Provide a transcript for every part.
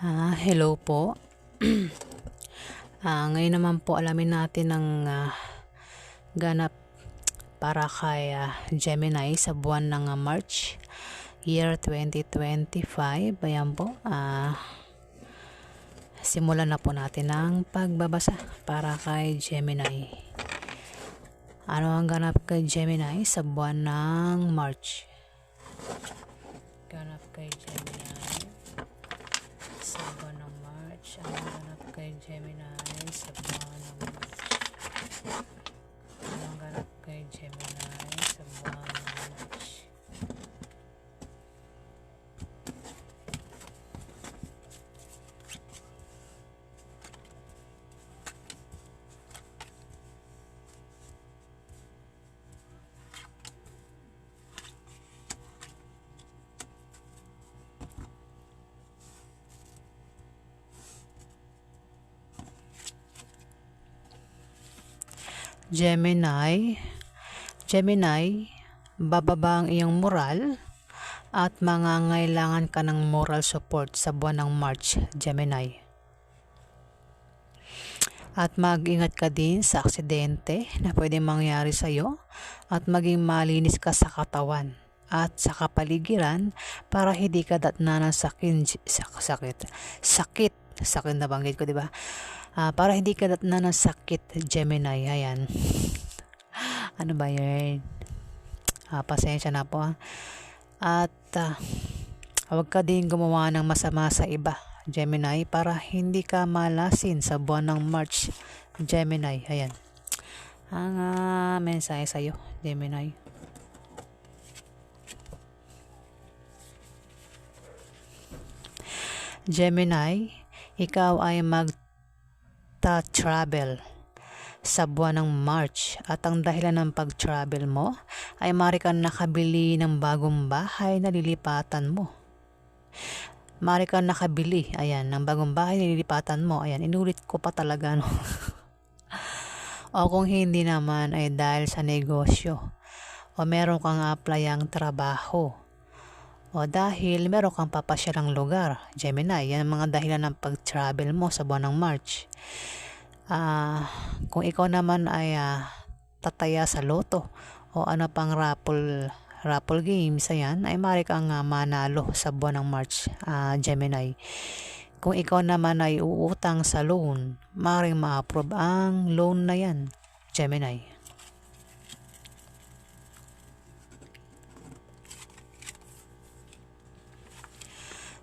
Ah, hello po. Ah, ngayon naman po alamin natin ang ah, ganap para kay ah, Gemini sa buwan ng ah, March year 2025. Ayan po. Ah, simulan na po natin ang pagbabasa para kay Gemini. Ano ang ganap kay Gemini sa buwan ng March? Ganap kay Gemini sa buwan ng Ang ganap kay Gemini sa buwan ng March? Ano ang ganap kay Gemini sa buwan ng March? Gemini, Gemini, bababa ang iyong moral at mangangailangan ka ng moral support sa buwan ng March, Gemini. At mag-ingat ka din sa aksidente na pwede mangyari sa iyo at maging malinis ka sa katawan at sa kapaligiran para hindi ka datnan ng sakit, sakit, sakit, sakit na banggit ko, di ba? Ah, para hindi ka datnan ng sakit, Gemini, ayan. ano ba yun? Ah, pasensya na po. ah. At ah, huwag ka din gumawa ng masama sa iba, Gemini, para hindi ka malasin sa buwan ng March, Gemini. Ayan. Ang ah, mensahe sa iyo, Gemini. Gemini, ikaw ay magta-travel sa buwan ng March at ang dahilan ng pag-travel mo ay mari kang nakabili ng bagong bahay na lilipatan mo. Mari kang nakabili, ayan, ng bagong bahay na lilipatan mo. Ayan, inulit ko pa talaga, no? o kung hindi naman ay dahil sa negosyo o meron kang apply ang trabaho o dahil meron kang papasyalang lugar, Gemini, yan ang mga dahilan ng pag-travel mo sa buwan ng March. Ah, kung ikaw naman ay ah, tataya sa loto o ano pang raffle raffle games ayan ay mari kang ah, manalo sa buwan ng March ah, Gemini kung ikaw naman ay uutang sa loan maring ma-approve ang loan na yan Gemini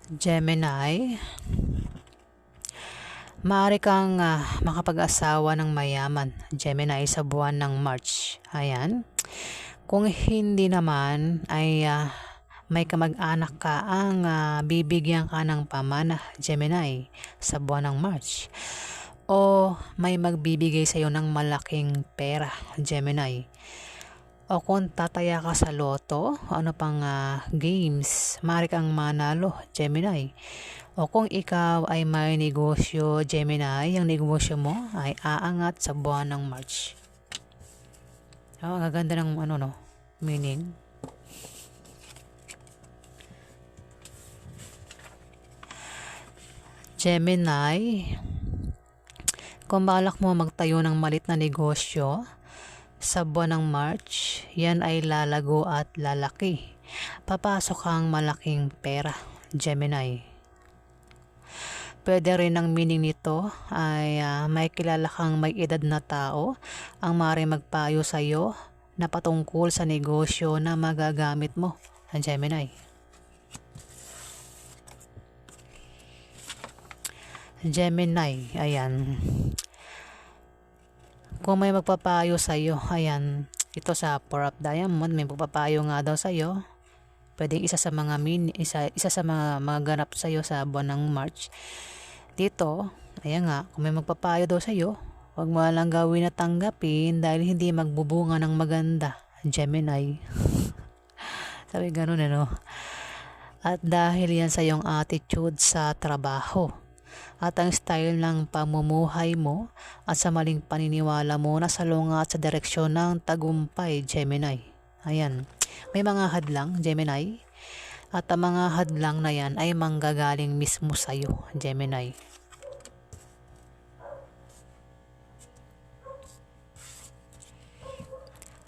Gemini Maaari kang ah, makapag-asawa ng mayaman, Gemini, sa buwan ng March. Ayan. Kung hindi naman ay ah, may kamag-anak ka ang ah, bibigyan ka ng pamana, Gemini, sa buwan ng March. O may magbibigay sa iyo ng malaking pera, Gemini. O kung tataya ka sa loto, ano pang ah, games, maaari kang manalo, Gemini. O kung ikaw ay may negosyo, Gemini, yung negosyo mo ay aangat sa buwan ng March. Oh, ang gaganda ng ano no, meaning. Gemini, kung balak mo magtayo ng malit na negosyo sa buwan ng March, yan ay lalago at lalaki. Papasok ang malaking pera, Gemini. Pwede rin ang meaning nito ay ah, may kilala kang may edad na tao ang mari magpayo sa iyo na patungkol sa negosyo na magagamit mo, Gemini. Gemini, ayan. Kung may magpapayo sa iyo, ayan, ito sa Four of Diamond, may magpapayo nga daw sa iyo. Pwedeng isa sa mga min, isa, isa sa mga, mga ganap sa iyo sa buwan ng March. Dito, ayan nga, kung may magpapayo daw sa iyo, huwag mo lang gawin na tanggapin dahil hindi magbubunga ng maganda. Gemini. Sabi ganun ano. At dahil yan sa iyong attitude sa trabaho at ang style ng pamumuhay mo at sa maling paniniwala mo na salungat sa direksyon ng tagumpay, Gemini. Ayan. May mga hadlang, Gemini, At ang mga hadlang na yan ay manggagaling mismo sa'yo, Gemini.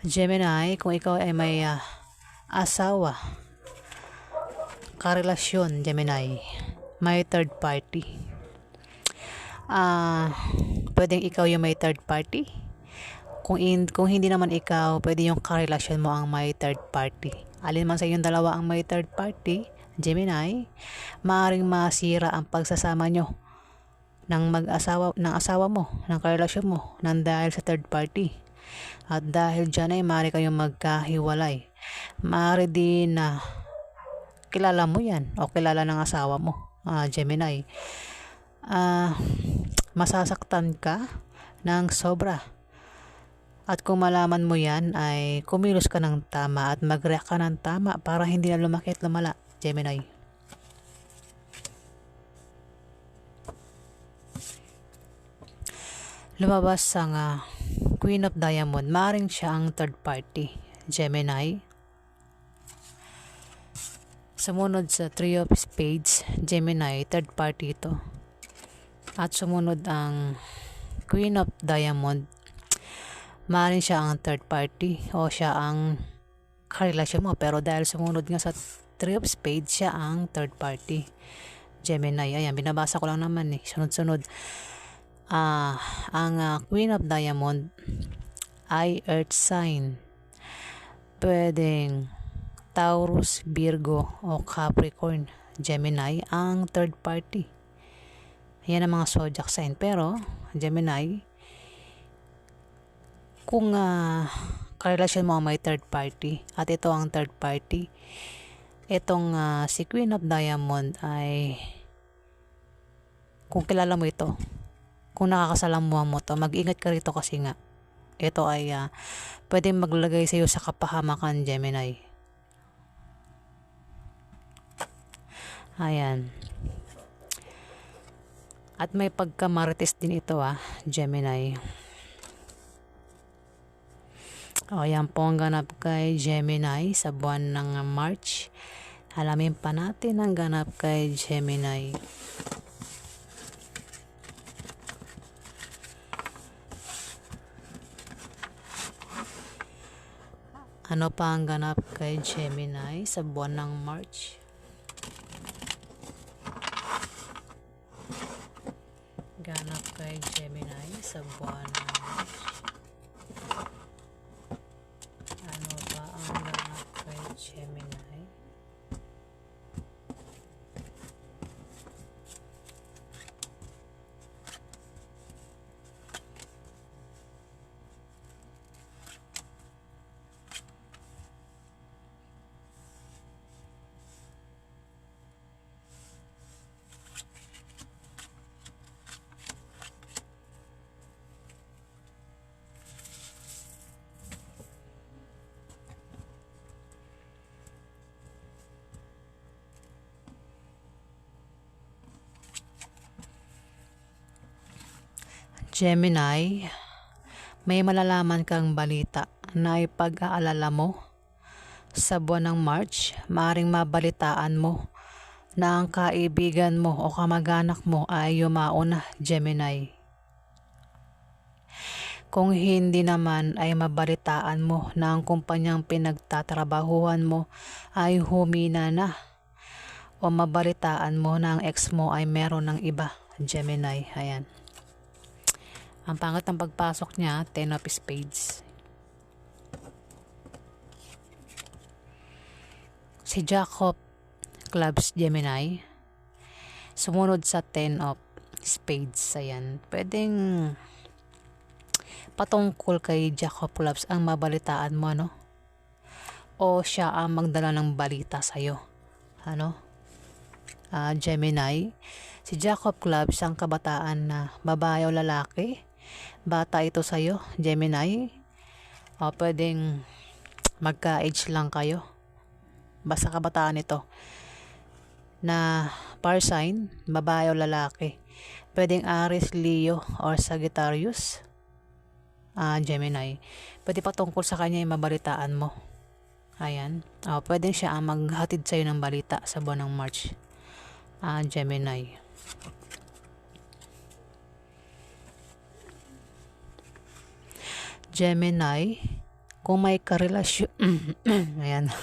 Gemini, kung ikaw ay may ah, asawa, karelasyon, Gemini, may third party. Ah, pwedeng ikaw yung may third party. Kung, in, kung hindi naman ikaw, pwede yung karelasyon mo ang may third party. Alin man sa inyong dalawa ang may third party, Gemini, maaaring masira ang pagsasama nyo ng mag-asawa ng asawa mo, ng karelasyon mo, nang dahil sa third party. At dahil dyan ay maaari kayong magkahiwalay. Maaari din na kilala mo yan o kilala ng asawa mo, ah, Gemini. Ah, masasaktan ka ng sobra. At kung malaman mo yan ay kumilos ka ng tama at mag-react ka ng tama para hindi na lumaki at lumala, Gemini. Lumabas ang ah, Queen of Diamond. Maring siya ang third party, Gemini. Sumunod sa Three of Spades, Gemini, third party ito. At sumunod ang Queen of Diamond. Maring siya ang third party o siya ang karelasyon mo. Pero dahil sumunod nga sa Three of Spades, siya ang third party. Gemini. Ayan, binabasa ko lang naman eh. Sunod-sunod. Ah, ang ah, Queen of Diamond ay earth sign. Pwedeng Taurus, Virgo o Capricorn, Gemini ang third party. Yan ang mga zodiac sign. Pero, Gemini, kung uh, karelasyon mo may third party at ito ang third party, itong uh, si Queen of Diamond ay kung kilala mo ito, kung nakakasalamuha mo to, mag-ingat ka rito kasi nga ito ay uh, pwedeng maglagay sa iyo sa kapahamakan Gemini. Ayan. At may pagkamarites din ito ah, Gemini. O yan po ang ganap kay Gemini sa buwan ng March. Alamin pa natin ang ganap kay Gemini. Ano pa ang ganap kay Gemini sa buwan ng March? Ganap kay Gemini sa buwan ng March. Ano pa ang ganap kay Gemini? Gemini, may malalaman kang balita na ipag-aalala mo. Sa buwan ng March, maring mabalitaan mo na ang kaibigan mo o kamag-anak mo ay yumao na, Gemini. Kung hindi naman ay mabalitaan mo na ang kumpanyang pinagtatrabahuhan mo ay humina na o mabalitaan mo na ang ex mo ay meron ng iba, Gemini. Ayan. Ang pangat ng pagpasok niya, 10 of spades. Si Jacob Clubs Gemini, sumunod sa 10 of spades. Ayan. Pwedeng patungkol kay Jacob Clubs ang mabalitaan mo, no? O siya ang magdala ng balita sa'yo. Ano? Uh, Gemini. Si Jacob Clubs ang kabataan na babae o lalaki bata ito sa'yo, Gemini, o pwedeng magka-age lang kayo. Basta kabataan ito. Na par sign, babae o lalaki. Pwedeng Aries, Leo, or Sagittarius. Ah, Gemini. Pwede pa tungkol sa kanya yung mabalitaan mo. Ayan. Oh, pwedeng siya ang maghatid sa'yo ng balita sa buwan ng March. Ah, Gemini. Gemini, kung may karelasyon, ayan.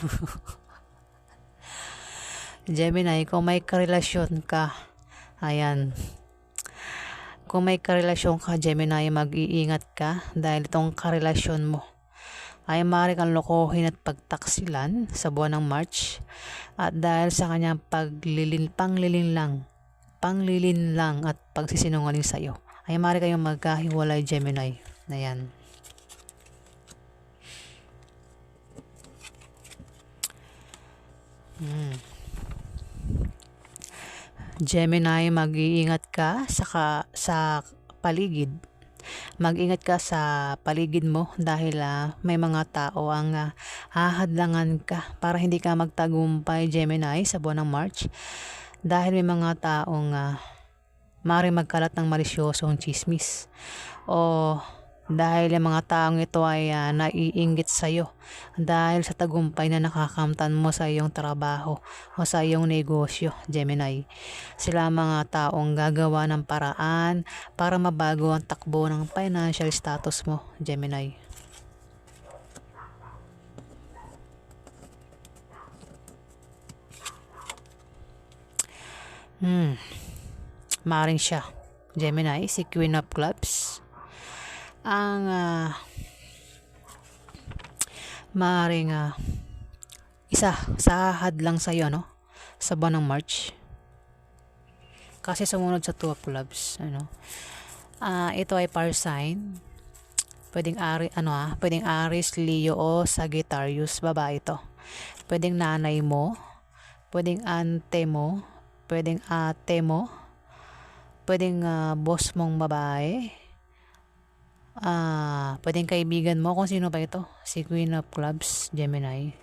Gemini, kung may karelasyon ka, ayan. Kung may karelasyon ka, Gemini, mag-iingat ka dahil itong karelasyon mo ay maaari kang lokohin at pagtaksilan sa buwan ng March at dahil sa kanyang paglilin, panglilin lang, panglilin lang at pagsisinungaling sa iyo ay maaari kayong magkahiwalay Gemini na Hmm. Gemini, mag-iingat ka sa, ka, sa paligid. Mag-ingat ka sa paligid mo dahil uh, may mga tao ang uh, hahadlangan ka para hindi ka magtagumpay Gemini sa buwan ng March. Dahil may mga taong uh, maaari magkalat ng malisyosong chismis o dahil ang mga taong ito ay uh, naiinggit sa iyo dahil sa tagumpay na nakakamtan mo sa iyong trabaho o sa iyong negosyo, Gemini. Sila mga taong gagawa ng paraan para mabago ang takbo ng financial status mo, Gemini. Hmm. Maring siya. Gemini, si Queen of Clubs ang uh, maaaring uh, isa sa hadlang sa iyo no? Sa buwan ng March. Kasi sumunod sa two of clubs ano? Uh, ito ay par sign pwedeng Ari, ano ah, pwedeng Aries, Leo o Sagittarius, babae ito. Pwedeng nanay mo, pwedeng ante mo, pwedeng ate mo, pwedeng uh, boss mong babae, Ah, pwedeng kaibigan mo kung sino ba ito. Si Queen of Clubs, Gemini.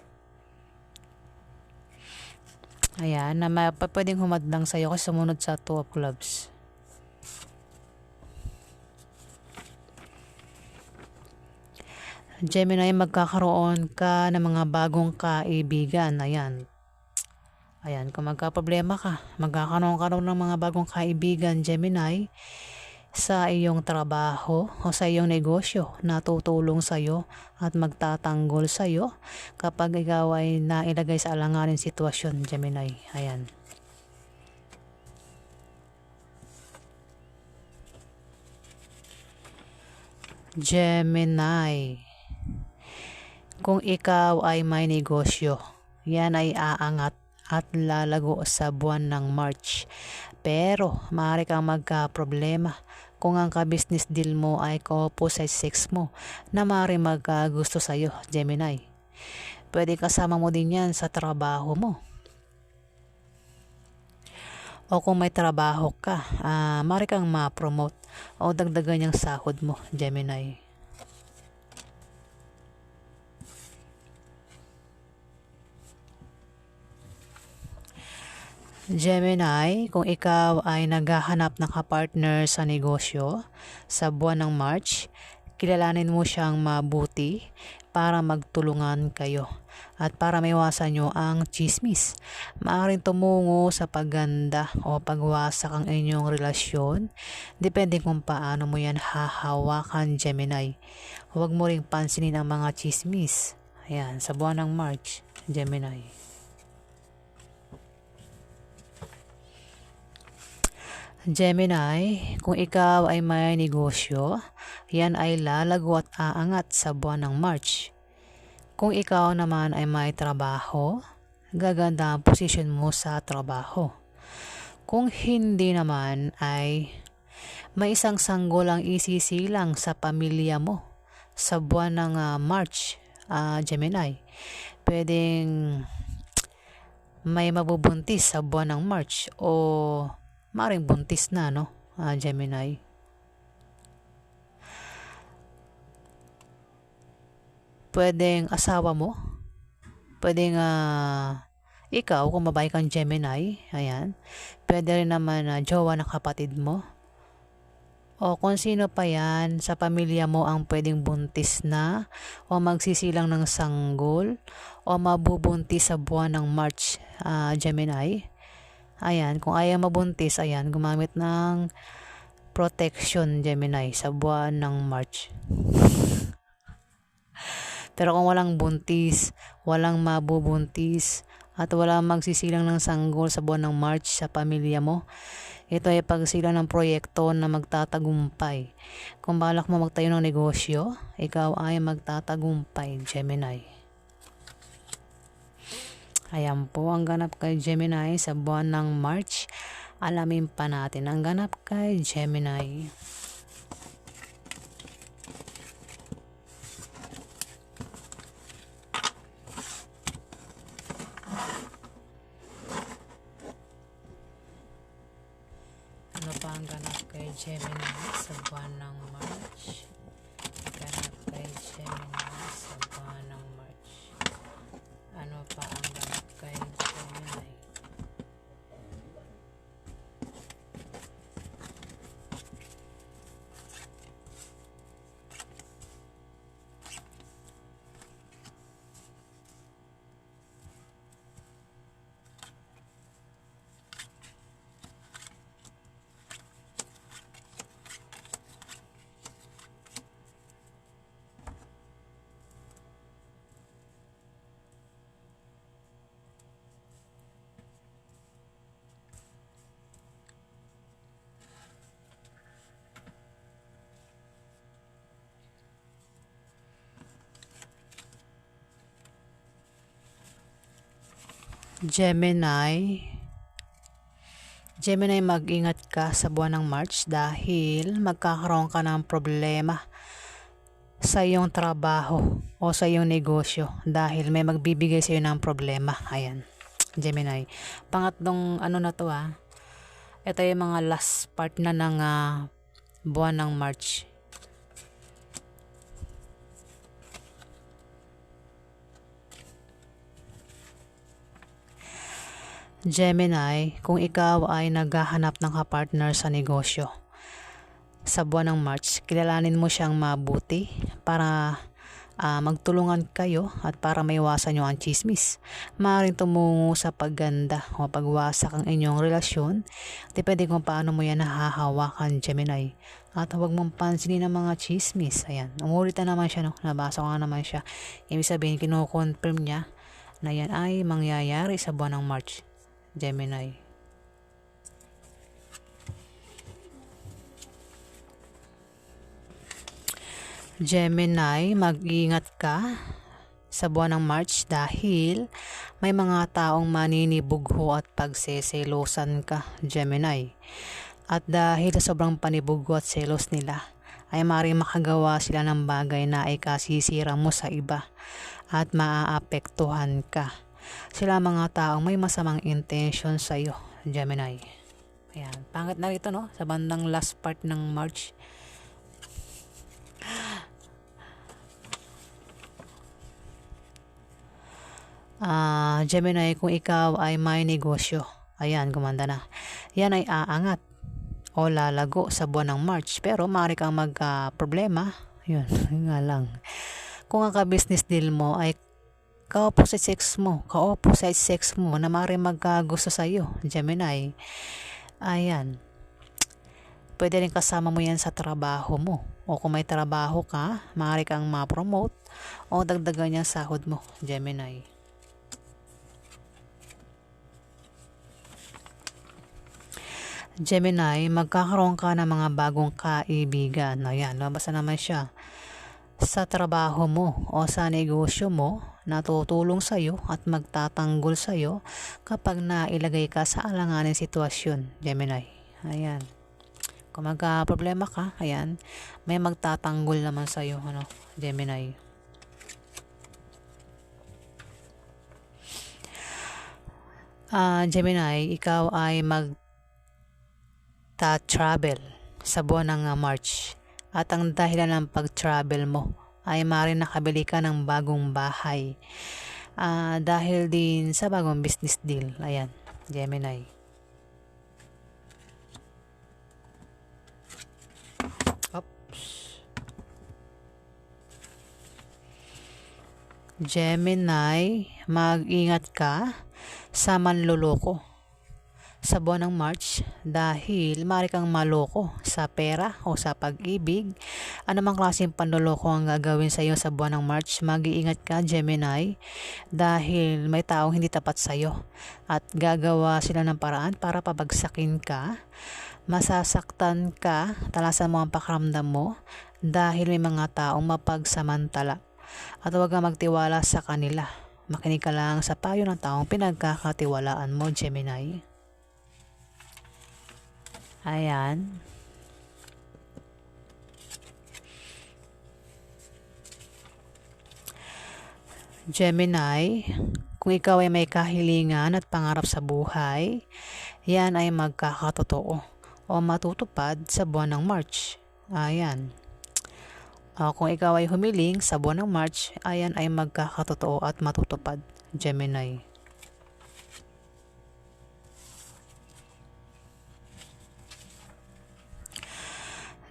Ayan, na pwedeng humadlang sa'yo kasi sumunod sa Two of Clubs. Gemini, magkakaroon ka ng mga bagong kaibigan. Ayan. Ayan, kung magka-problema ka, magkakaroon ka ng mga bagong kaibigan, Gemini sa iyong trabaho o sa iyong negosyo na tutulong sa iyo at magtatanggol sa iyo kapag ikaw ay nailagay sa alanganin sitwasyon, Gemini. Ayan. Gemini. Kung ikaw ay may negosyo, yan ay aangat at lalago sa buwan ng March. Pero, maaari kang magka-problema kung ang ka-business deal mo ay ka-opposite sex mo na maaari magkagusto sa iyo, Gemini. Pwede kasama mo din yan sa trabaho mo. O kung may trabaho ka, uh, maaari kang ma-promote o dagdagan yung sahod mo, Gemini. Gemini, kung ikaw ay naghahanap ng kapartner sa negosyo sa buwan ng March, kilalanin mo siyang mabuti para magtulungan kayo at para maiwasan nyo ang chismis. Maaring tumungo sa pagganda o pagwasak ang inyong relasyon. Depende kung paano mo yan hahawakan, Gemini. Huwag mo ring pansinin ang mga chismis. Ayan, sa buwan ng March, Gemini. Gemini, kung ikaw ay may negosyo, yan ay lalago at aangat sa buwan ng March. Kung ikaw naman ay may trabaho, gaganda ang posisyon mo sa trabaho. Kung hindi naman ay may isang sanggol ang isisilang sa pamilya mo sa buwan ng uh, March, uh, Gemini. Pwedeng may mabubuntis sa buwan ng March o maring buntis na, no? Uh, Gemini. Pwedeng asawa mo. Pwedeng uh, ikaw, kung babae kang Gemini, ayan. Pwede rin naman uh, jowa ng kapatid mo. O kung sino pa yan sa pamilya mo ang pwedeng buntis na o magsisilang ng sanggol o mabubuntis sa buwan ng March, ah, Gemini. Ayan, kung ayaw mabuntis, ayan, gumamit ng protection Gemini sa buwan ng March. Pero kung walang buntis, walang mabubuntis, at walang magsisilang ng sanggol sa buwan ng March sa pamilya mo, ito ay pagsila ng proyekto na magtatagumpay. Kung balak mo magtayo ng negosyo, ikaw ay magtatagumpay, Gemini. Ayan po ang ganap kay Gemini sa buwan ng March. Alamin pa natin ang ganap kay Gemini. Gemini. Gemini, mag-ingat ka sa buwan ng March dahil magkakaroon ka ng problema sa iyong trabaho o sa iyong negosyo dahil may magbibigay sa iyo ng problema. Ayan, Gemini. Pangatlong ano na to ah. Ito yung mga last part na ng ah, buwan ng March. Gemini, kung ikaw ay naghahanap ng kapartner sa negosyo, sa buwan ng March, kilalanin mo siyang mabuti para ah, magtulungan kayo at para maiwasan nyo ang chismis. Maaaring tumungo sa pagganda o pagwasak ang inyong relasyon. Depende kung paano mo yan nahahawakan, Gemini. At huwag mong pansinin ang mga chismis. Ayan, umulita naman siya, no? nabasa ko nga naman siya. Ibig sabihin, kinukonfirm niya na yan ay mangyayari sa buwan ng March. Gemini. Gemini, mag-ingat ka sa buwan ng March dahil may mga taong maninibugho at pagseselosan ka, Gemini. At dahil sa sobrang panibugho at selos nila, ay maaaring makagawa sila ng bagay na ay kasisira mo sa iba at maaapektuhan ka. Sila mga taong may masamang intention sa iyo, Gemini. Ayan, pangit na rito no, sa bandang last part ng March. Ah, Gemini, kung ikaw ay may negosyo, ayan, gumanda na. Yan ay aangat o lalago sa buwan ng March. Pero maaari kang magka-problema. yun, yun nga lang. Kung ang ka-business deal mo ay ka-opposite sex mo, ka-opposite sex mo na maaari magkagusto sa iyo, Gemini. Ayan. Pwede rin kasama mo yan sa trabaho mo. O kung may trabaho ka, maaari kang ma-promote o dagdagan niya sahod mo, Gemini. Gemini, magkakaroon ka ng mga bagong kaibigan. Ayan, nabasa naman siya. Sa trabaho mo o sa negosyo mo, natutulong sa iyo at magtatanggol sa iyo kapag nailagay ka sa alanganin sitwasyon, Gemini. Ayan. Kung magka-problema ka, ayan, may magtatanggol naman sa iyo, ano, Gemini. Ah, Gemini, ikaw ay mag ta-travel sa buwan ng ah, March. At ang dahilan ng pag-travel mo ay maaaring nakabili ka ng bagong bahay uh, dahil din sa bagong business deal. Ayan, Gemini. Oops. Gemini, mag-ingat ka sa manluloko sa buwan ng March dahil maaari kang maloko sa pera o sa pag-ibig Anumang klaseng panloloko ang gagawin sa iyo sa buwan ng March, mag-iingat ka Gemini dahil may taong hindi tapat sa iyo at gagawa sila ng paraan para pabagsakin ka. Masasaktan ka, talasan mo ang pakiramdam mo dahil may mga taong mapagsamantala at huwag kang magtiwala sa kanila. Makinig ka lang sa payo ng taong pinagkakatiwalaan mo, Gemini. Ayan. Gemini, kung ikaw ay may kahilingan at pangarap sa buhay, yan ay magkakatotoo o matutupad sa buwan ng March. Ayan. Uh, kung ikaw ay humiling sa buwan ng March, ayan ay magkakatotoo at matutupad. Gemini.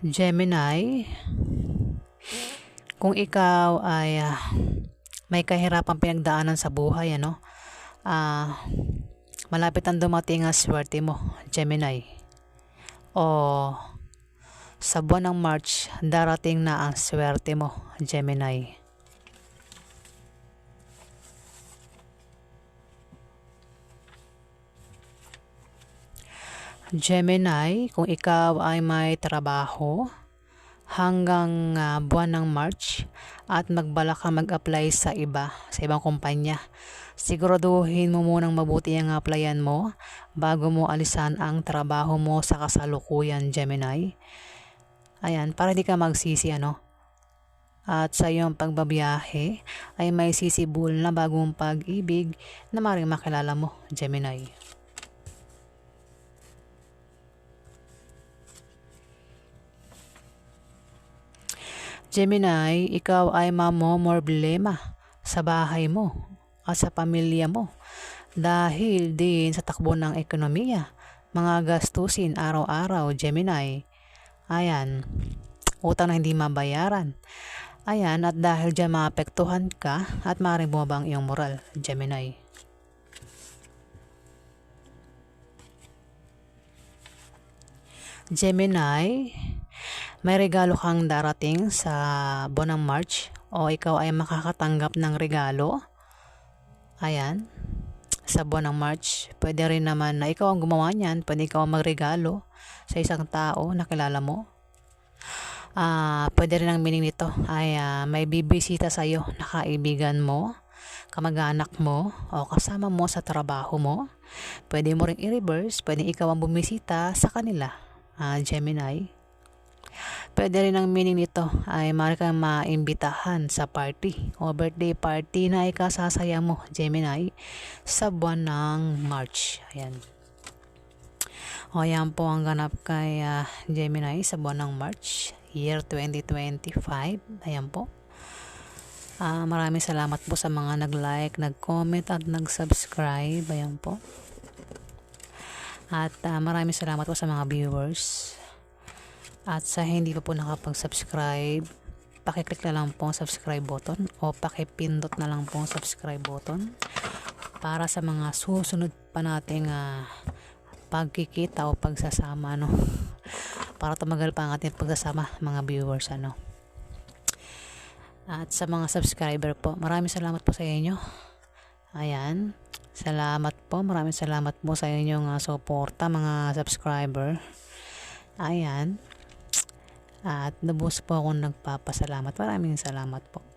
Gemini, kung ikaw ay uh, may kahirapang pinagdaanan sa buhay, ano, uh, malapit ang dumating ang swerte mo, Gemini. O sa buwan ng March, darating na ang swerte mo, Gemini. Gemini, kung ikaw ay may trabaho hanggang uh, buwan ng March at magbalak ka mag-apply sa iba, sa ibang kumpanya, siguraduhin mo munang mabuti ang applyan mo bago mo alisan ang trabaho mo sa kasalukuyan, Gemini. Ayan, para hindi ka magsisi, ano? At sa iyong pagbabiyahe ay may sisibol na bagong pag-ibig na maring makilala mo, Gemini. Gemini, ikaw ay mamomorblema sa bahay mo at sa pamilya mo dahil din sa takbo ng ekonomiya, mga gastusin araw-araw, Gemini. Ayan, utang na hindi mabayaran. Ayan, at dahil dyan maapektuhan ka at maaaring bumabang iyong moral, Gemini. Gemini, may regalo kang darating sa buwan ng March o ikaw ay makakatanggap ng regalo. Ayan, sa buwan ng March. Pwede rin naman na ikaw ang gumawa niyan, pwede ikaw ang magregalo sa isang tao na kilala mo. Uh, pwede rin ang meaning nito ay uh, may bibisita sa iyo na kaibigan mo, kamag-anak mo, o kasama mo sa trabaho mo. Pwede mo rin i-reverse, pwede ikaw ang bumisita sa kanila, uh, Gemini. Pwede rin ang meaning nito ay maaari kang maimbitahan sa party o birthday party na ikasasaya mo, Gemini, sa buwan ng March. Ayan. O yan po ang ganap kay uh, Gemini sa buwan ng March, year 2025. Ayan po. Uh, maraming salamat po sa mga nag-like, nag-comment at nag-subscribe. Ayan po. At uh, maraming salamat po sa mga viewers. At sa hindi pa po nakapag-subscribe, pakiclick na lang po ang subscribe button o pakipindot na lang po ang subscribe button para sa mga susunod pa nating uh, pagkikita o pagsasama no para tumagal pa ang ating pagsasama mga viewers ano. At sa mga subscriber po maraming salamat po sa inyo. Ayan. Salamat po maraming salamat po sa inyong uh, suporta mga subscriber. Ayan at lubos po akong nagpapasalamat. Maraming salamat po.